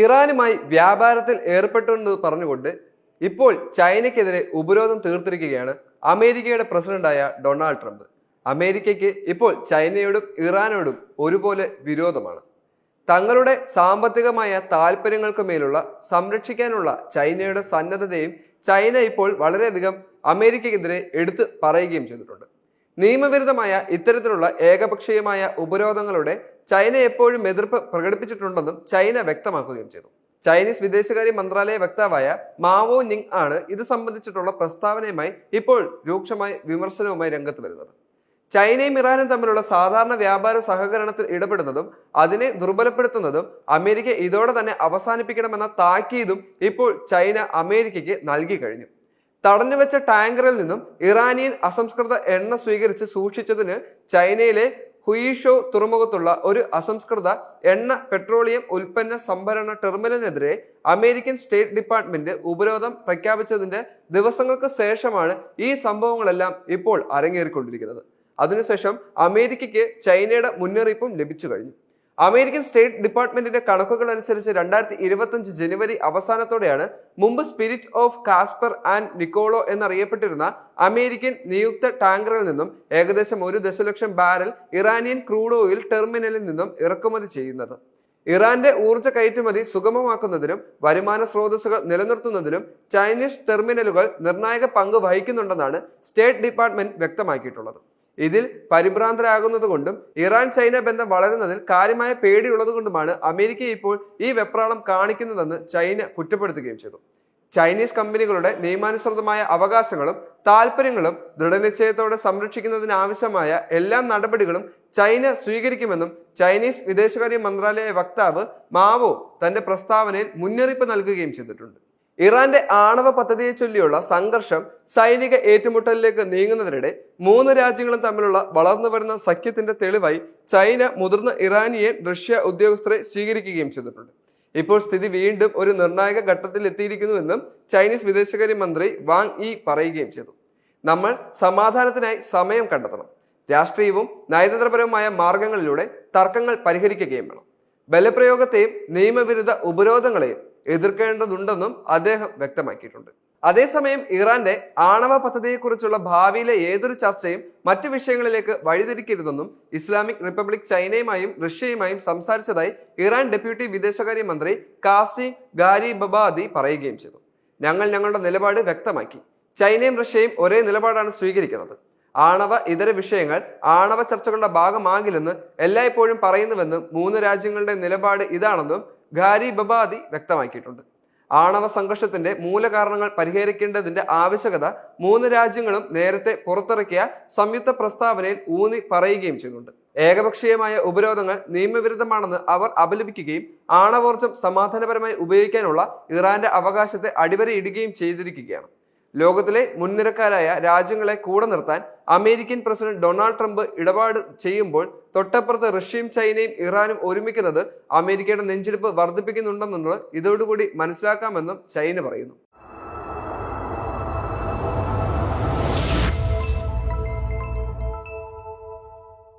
ഇറാനുമായി വ്യാപാരത്തിൽ ഏർപ്പെട്ടുവെന്ന് പറഞ്ഞുകൊണ്ട് ഇപ്പോൾ ചൈനയ്ക്കെതിരെ ഉപരോധം തീർത്തിരിക്കുകയാണ് അമേരിക്കയുടെ പ്രസിഡന്റായ ഡൊണാൾഡ് ട്രംപ്. അമേരിക്കയ്ക്ക് ഇപ്പോൾ ചൈനയോടും ഇറാനോടും ഒരുപോലെ വിരോധമാണ്. തങ്ങളുടെ സാമ്പത്തികമായ താല്പര്യങ്ങൾക്ക് മേലുള്ള സംരക്ഷിക്കാനുള്ള ചൈനയുടെ സന്നദ്ധതയും ചൈന ഇപ്പോൾ വളരെയധികം അമേരിക്കയ്ക്കെതിരെ എടുത്തു പറയുകയും ചെയ്തിട്ടുണ്ട്. നിയമവിരുദ്ധമായ ഇത്തരത്തിലുള്ള ഏകപക്ഷീയമായ ഉപരോധങ്ങളുടെ ചൈന എപ്പോഴും എതിർപ്പ് പ്രകടിപ്പിച്ചിട്ടുണ്ടെന്നും ചൈന വ്യക്തമാക്കുകയും ചെയ്തു. ചൈനീസ് വിദേശകാര്യ മന്ത്രാലയ വക്താവായ മാവോ നിങ് ആണ് ഇത് സംബന്ധിച്ചിട്ടുള്ള പ്രസ്താവനയുമായി ഇപ്പോൾ രൂക്ഷമായ വിമർശനവുമായി രംഗത്ത് വരുന്നത്. ചൈനയും ഇറാനും തമ്മിലുള്ള സാധാരണ വ്യാപാര സഹകരണത്തിൽ ഇടപെടുന്നതും അതിനെ ദുർബലപ്പെടുത്തുന്നതും അമേരിക്ക ഇതോടെ തന്നെ അവസാനിപ്പിക്കണമെന്ന താക്കീതും ഇപ്പോൾ ചൈന അമേരിക്കയ്ക്ക് നൽകി കഴിഞ്ഞു. തടഞ്ഞുവെച്ച ടാങ്കറിൽ നിന്നും ഇറാനിയൻ അസംസ്കൃത എണ്ണ സ്വീകരിച്ച് സൂക്ഷിച്ചതിന് ചൈനയിലെ ഹുയിഷോ തുറമുഖത്തുള്ള ഒരു അസംസ്കൃത എണ്ണ പെട്രോളിയം ഉൽപ്പന്ന സംഭരണ ടെർമിനലിനെതിരെ അമേരിക്കൻ സ്റ്റേറ്റ് ഡിപ്പാർട്ട്മെന്റ് ഉപരോധം പ്രഖ്യാപിച്ചതിന്റെ ദിവസങ്ങൾക്ക് ശേഷമാണ് ഈ സംഭവങ്ങളെല്ലാം ഇപ്പോൾ അരങ്ങേറിക്കൊണ്ടിരിക്കുന്നത്. അതിനുശേഷം അമേരിക്കയ്ക്ക് ചൈനയുടെ മുന്നറിയിപ്പും ലഭിച്ചു കഴിഞ്ഞു. അമേരിക്കൻ സ്റ്റേറ്റ് ഡിപ്പാർട്ട്മെന്റിന്റെ കണക്കുകൾ അനുസരിച്ച് രണ്ടായിരത്തി ഇരുപത്തഞ്ച് ജനുവരി അവസാനത്തോടെയാണ് മുമ്പ് spirit of Caspar and Nicolo എന്നറിയപ്പെട്ടിരുന്ന അമേരിക്കൻ നിയുക്ത ടാങ്കറിൽ നിന്നും ഏകദേശം ഒരു ദശലക്ഷം ബാരൽ ഇറാനിയൻ ക്രൂഡ് ഓയിൽ ടെർമിനലിൽ നിന്നും ഇറക്കുമതി ചെയ്യുന്നത്. ഇറാന്റെ ഊർജ കയറ്റുമതി സുഗമമാക്കുന്നതിനും വരുമാന സ്രോതസ്സുകൾ നിലനിർത്തുന്നതിനും ചൈനീസ് ടെർമിനലുകൾ നിർണായക പങ്ക് വഹിക്കുന്നുണ്ടെന്നാണ് സ്റ്റേറ്റ് ഡിപ്പാർട്ട്മെന്റ് വ്യക്തമാക്കിയിട്ടുള്ളത്. ഇതിൽ പരിഭ്രാന്തരാകുന്നത് കൊണ്ടും ഇറാൻ ചൈന ബന്ധം വളരുന്നതിൽ കാര്യമായ പേടിയുള്ളത് കൊണ്ടുമാണ് അമേരിക്ക ഇപ്പോൾ ഈ വെപ്രാളം കാണിക്കുന്നതെന്ന് ചൈന കുറ്റപ്പെടുത്തുകയും ചെയ്തു. ചൈനീസ് കമ്പനികളുടെ നിയമാനുസൃതമായ അവകാശങ്ങളും താല്പര്യങ്ങളും ദൃഢനിശ്ചയത്തോടെ സംരക്ഷിക്കുന്നതിനാവശ്യമായ എല്ലാ നടപടികളും ചൈന സ്വീകരിക്കുമെന്നും ചൈനീസ് വിദേശകാര്യ മന്ത്രാലയ വക്താവ് മാവോ തന്റെ പ്രസ്താവനയിൽ മുന്നറിയിപ്പ് നൽകുകയും ചെയ്തിട്ടുണ്ട്. ഇറാന്റെ ആണവ പദ്ധതിയെ ചൊല്ലിയുള്ള സംഘർഷം സൈനിക ഏറ്റുമുട്ടലിലേക്ക് നീങ്ങുന്നതിനിടെ മൂന്ന് രാജ്യങ്ങളും തമ്മിലുള്ള വളർന്നു വരുന്ന സഖ്യത്തിന്റെ തെളിവായി ചൈന മുതിർന്ന ഇറാനിയൻ റഷ്യ ഉദ്യോഗസ്ഥരെ സ്വീകരിക്കുകയും ചെയ്തിട്ടുണ്ട്. ഇപ്പോൾ സ്ഥിതി വീണ്ടും ഒരു നിർണായക ഘട്ടത്തിൽ എത്തിയിരിക്കുന്നുവെന്നും ചൈനീസ് വിദേശകാര്യ മന്ത്രി വാങ് ഇ പറയുകയും ചെയ്തു. നമ്മൾ സമാധാനത്തിനായി സമയം കണ്ടെത്തണം. രാഷ്ട്രീയവും നയതന്ത്രപരവുമായ മാർഗങ്ങളിലൂടെ തർക്കങ്ങൾ പരിഹരിക്കുകയും വേണം. ബലപ്രയോഗത്തെയും നിയമവിരുദ്ധ ഉപരോധങ്ങളെയും എതിർക്കേണ്ടതുണ്ടെന്നും അദ്ദേഹം വ്യക്തമാക്കിയിട്ടുണ്ട്. അതേസമയം ഇറാന്റെ ആണവ പദ്ധതിയെക്കുറിച്ചുള്ള ഭാവിയിലെ ഏതൊരു ചർച്ചയും മറ്റു വിഷയങ്ങളിലേക്ക് വഴിതിരിക്കരുതെന്നും ഇസ്ലാമിക് റിപ്പബ്ലിക് ചൈനയുമായും റഷ്യയുമായും സംസാരിച്ചതായി ഇറാൻ ഡെപ്യൂട്ടി വിദേശകാര്യ മന്ത്രി കാസി ഗാരി ബബാദി പറയുകയും ചെയ്തു. ഞങ്ങൾ ഞങ്ങളുടെ നിലപാട് വ്യക്തമാക്കി. ചൈനയും റഷ്യയും ഒരേ നിലപാടാണ് സ്വീകരിക്കുന്നത്. ആണവ ഇതര വിഷയങ്ങൾ ആണവ ചർച്ചകളുടെ ഭാഗമാകില്ലെന്ന് എല്ലായ്പ്പോഴും പറയുന്നുവെന്നും മൂന്ന് രാജ്യങ്ങളുടെ നിലപാട് ഇതാണെന്നും ഖാരി ബബാദി വ്യക്തമാക്കിയിട്ടുണ്ട്. ആണവ സംഘർഷത്തിന്റെ മൂലകാരണങ്ങൾ പരിഹരിക്കേണ്ടതിന്റെ ആവശ്യകത മൂന്ന് രാജ്യങ്ങളും നേരത്തെ പുറത്തിറക്കിയ സംയുക്ത പ്രസ്താവനയിൽ ഊന്നി പറയുകയും ചെയ്യുന്നുണ്ട് ഏകപക്ഷീയമായ ഉപരോധങ്ങൾ നിയമവിരുദ്ധമാണെന്ന് അവർ അപലപിക്കുകയും ആണവോർജം സമാധാനപരമായി ഉപയോഗിക്കാനുള്ള ഇറാന്റെ അവകാശത്തെ അടിവരയിടുകയും ചെയ്തിരിക്കുകയാണ്. ലോകത്തിലെ മുൻനിരക്കാരായ രാജ്യങ്ങളെ കൂടെ നിർത്താൻ അമേരിക്കൻ പ്രസിഡന്റ് ഡൊണാൾഡ് ട്രംപ് ഇടപാട് ചെയ്യുമ്പോൾ തൊട്ടപ്പുറത്ത് റഷ്യയും ചൈനയും ഇറാനും ഒരുമിക്കുന്നത് അമേരിക്കയുടെ നെഞ്ചെടുപ്പ് വർദ്ധിപ്പിക്കുന്നുണ്ടെന്നുള്ളത് ഇതോടുകൂടി മനസ്സിലാക്കാമെന്നും ചൈന പറയുന്നു.